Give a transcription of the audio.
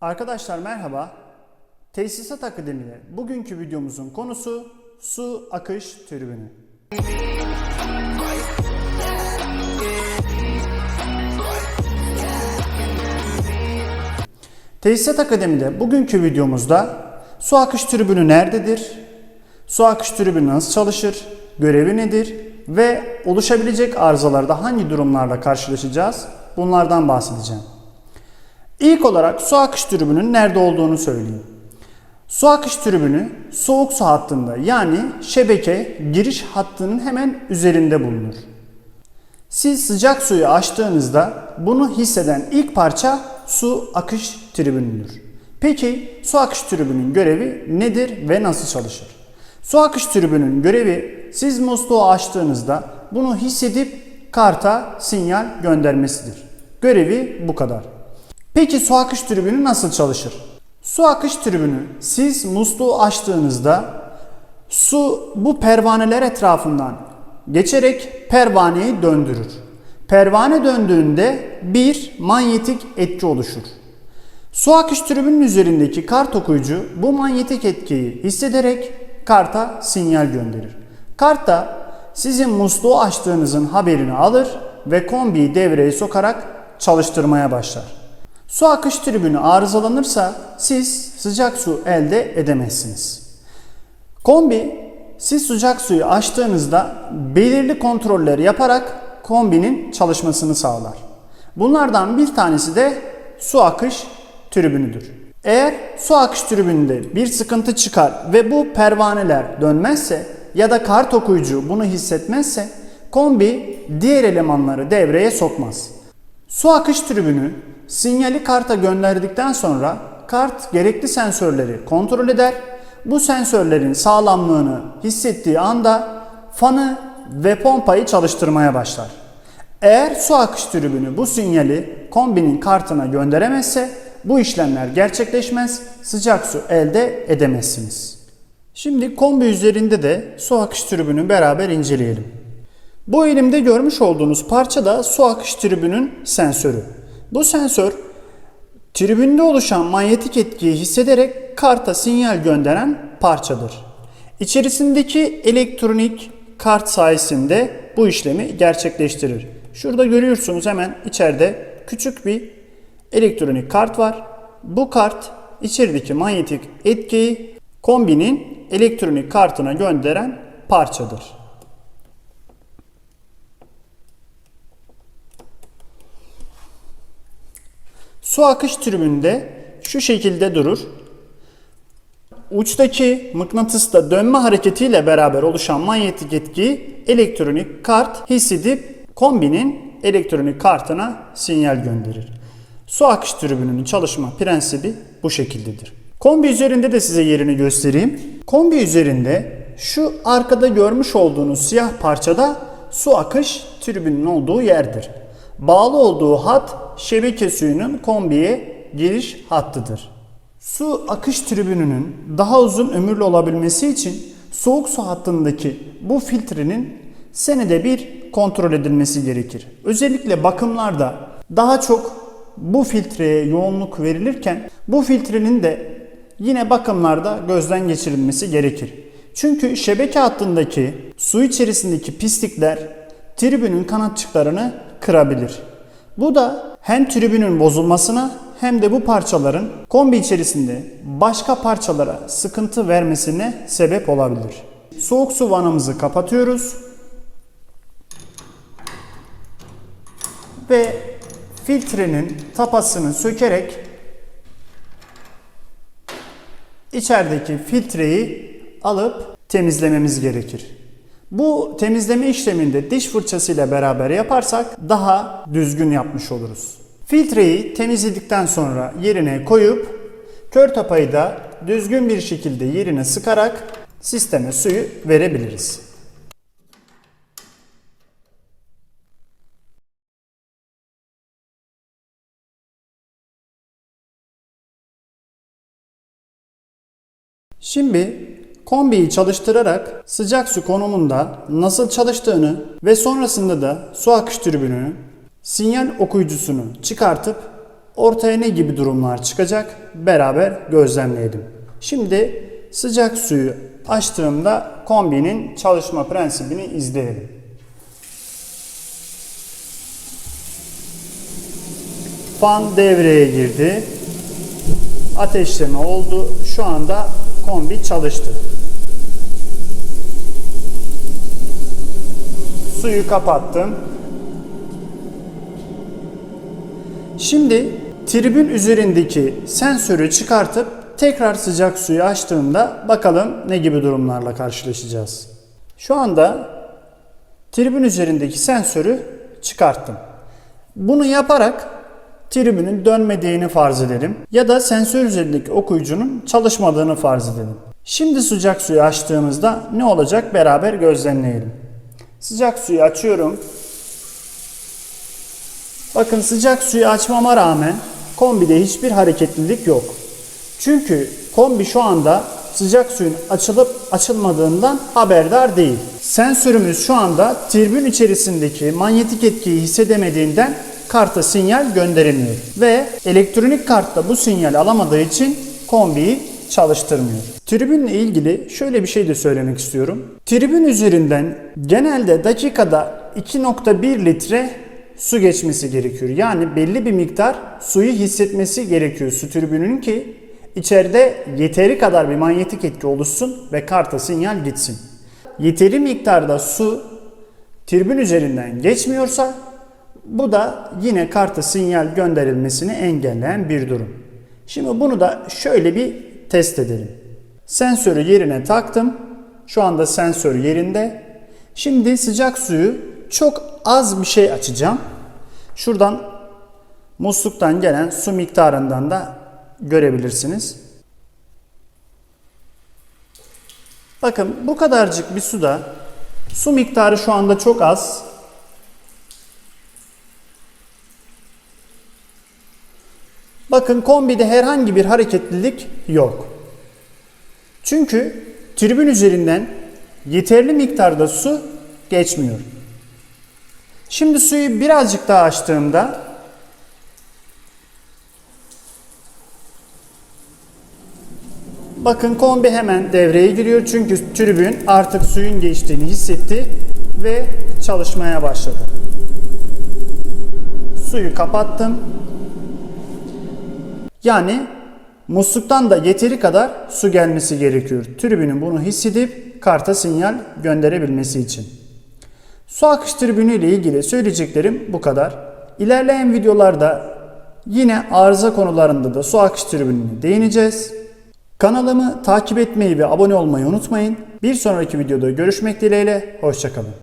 Arkadaşlar merhaba. Tesisat Akademi'de bugünkü videomuzun konusu su akış tribünü. Tesisat Akademi'de bugünkü videomuzda su akış tribünü nerededir? Su akış tribünü nasıl çalışır? Görevi nedir? Ve oluşabilecek arızalarda hangi durumlarla karşılaşacağız? Bunlardan bahsedeceğim. İlk olarak su akış tribünün nerede olduğunu söyleyeyim. Su akış tribünü soğuk su hattında yani şebeke giriş hattının hemen üzerinde bulunur. Siz sıcak suyu açtığınızda bunu hisseden ilk parça su akış tribünüdür. Peki su akış tribünün görevi nedir ve nasıl çalışır? Su akış tribünün görevi siz musluğu açtığınızda bunu hissedip karta sinyal göndermesidir. Görevi bu kadar. Peki su akış tribünü nasıl çalışır? Su akış tribünü siz musluğu açtığınızda su bu pervaneler etrafından geçerek pervaneyi döndürür. Pervane döndüğünde bir manyetik etki oluşur. Su akış tribünün üzerindeki kart okuyucu bu manyetik etkiyi hissederek karta sinyal gönderir. Kart da sizin musluğu açtığınızın haberini alır ve kombiyi devreye sokarak çalıştırmaya başlar. Su akış tribünü arızalanırsa siz sıcak su elde edemezsiniz. Kombi siz sıcak suyu açtığınızda belirli kontrolleri yaparak kombinin çalışmasını sağlar. Bunlardan bir tanesi de su akış tribünüdür. Eğer su akış tribününde bir sıkıntı çıkar ve bu pervaneler dönmezse ya da kart okuyucu bunu hissetmezse kombi diğer elemanları devreye sokmaz. Su akış tribünü sinyali karta gönderdikten sonra kart gerekli sensörleri kontrol eder. Bu sensörlerin sağlamlığını hissettiği anda fanı ve pompayı çalıştırmaya başlar. Eğer su akış tribünü bu sinyali kombinin kartına gönderemezse bu işlemler gerçekleşmez, sıcak su elde edemezsiniz. Şimdi kombi üzerinde de su akış tribünü beraber inceleyelim. Bu elimde görmüş olduğunuz parça da su akış tribünün sensörü. Bu sensör tribünde oluşan manyetik etkiyi hissederek karta sinyal gönderen parçadır. İçerisindeki elektronik kart sayesinde bu işlemi gerçekleştirir. Şurada görüyorsunuz hemen içeride küçük bir elektronik kart var. Bu kart içerideki manyetik etkiyi kombinin elektronik kartına gönderen parçadır. Su akış tribünde şu şekilde durur. Uçtaki mıknatısla dönme hareketiyle beraber oluşan manyetik etkiyi elektronik kart hissedip kombinin elektronik kartına sinyal gönderir. Su akış tribününün çalışma prensibi bu şekildedir. Kombi üzerinde de size yerini göstereyim. Kombi üzerinde şu arkada görmüş olduğunuz siyah parçada su akış tribünün olduğu yerdir. Bağlı olduğu hat şebeke suyunun kombiye giriş hattıdır. Su akış tribününün daha uzun ömürlü olabilmesi için soğuk su hattındaki bu filtrenin senede bir kontrol edilmesi gerekir. Özellikle bakımlarda daha çok bu filtreye yoğunluk verilirken bu filtrenin de yine bakımlarda gözden geçirilmesi gerekir. Çünkü şebeke hattındaki su içerisindeki pislikler tribünün kanatçıklarını kırabilir. Bu da hem tribünün bozulmasına hem de bu parçaların kombi içerisinde başka parçalara sıkıntı vermesine sebep olabilir. Soğuk su vanamızı kapatıyoruz. Ve filtrenin tapasını sökerek içerideki filtreyi alıp temizlememiz gerekir. Bu temizleme işleminde diş fırçasıyla beraber yaparsak daha düzgün yapmış oluruz. Filtreyi temizledikten sonra yerine koyup kör tapayı da düzgün bir şekilde yerine sıkarak sisteme suyu verebiliriz. Şimdi kombiyi çalıştırarak sıcak su konumunda nasıl çalıştığını ve sonrasında da su akış tribününün sinyal okuyucusunu çıkartıp ortaya ne gibi durumlar çıkacak beraber gözlemleyelim. Şimdi sıcak suyu açtığımda kombinin çalışma prensibini izleyelim. Fan devreye girdi. Ateşleme oldu. Şu anda kombi çalıştı. Suyu kapattım. Şimdi tribün üzerindeki sensörü çıkartıp tekrar sıcak suyu açtığımda bakalım ne gibi durumlarla karşılaşacağız. Şu anda tribün üzerindeki sensörü çıkarttım. Bunu yaparak tribünün dönmediğini farz edelim ya da sensör üzerindeki okuyucunun çalışmadığını farz edelim. Şimdi sıcak suyu açtığımızda ne olacak beraber gözlemleyelim. Sıcak suyu açıyorum. Bakın sıcak suyu açmama rağmen kombide hiçbir hareketlilik yok. Çünkü kombi şu anda sıcak suyun açılıp açılmadığından haberdar değil. Sensörümüz şu anda tribün içerisindeki manyetik etkiyi hissedemediğinden karta sinyal gönderemiyor. Ve elektronik kartta bu sinyal alamadığı için kombiyi çalıştırmıyor. Tribünle ilgili şöyle bir şey de söylemek istiyorum. Tribün üzerinden genelde dakikada 2.1 litre su geçmesi gerekiyor. Yani belli bir miktar suyu hissetmesi gerekiyor su tribünün ki içeride yeteri kadar bir manyetik etki oluşsun ve karta sinyal gitsin. Yeteri miktarda su tribün üzerinden geçmiyorsa bu da yine karta sinyal gönderilmesini engelleyen bir durum. Şimdi bunu da şöyle bir test edelim. Sensörü yerine taktım. Şu anda sensör yerinde. Şimdi sıcak suyu çok az bir şey açacağım. Şuradan musluktan gelen su miktarından da görebilirsiniz. Bakın bu kadarcık bir suda su miktarı şu anda çok az. Bakın kombide herhangi bir hareketlilik yok. Çünkü tribün üzerinden yeterli miktarda su geçmiyor. Şimdi suyu birazcık daha açtığımda Bakın kombi hemen devreye giriyor çünkü tribün artık suyun geçtiğini hissetti ve çalışmaya başladı. Suyu kapattım. Yani musluktan da yeteri kadar su gelmesi gerekiyor. Tribünün bunu hissedip karta sinyal gönderebilmesi için. Su akış tribünü ile ilgili söyleyeceklerim bu kadar. İlerleyen videolarda yine arıza konularında da su akış tribününe değineceğiz. Kanalımı takip etmeyi ve abone olmayı unutmayın. Bir sonraki videoda görüşmek dileğiyle, hoşçakalın.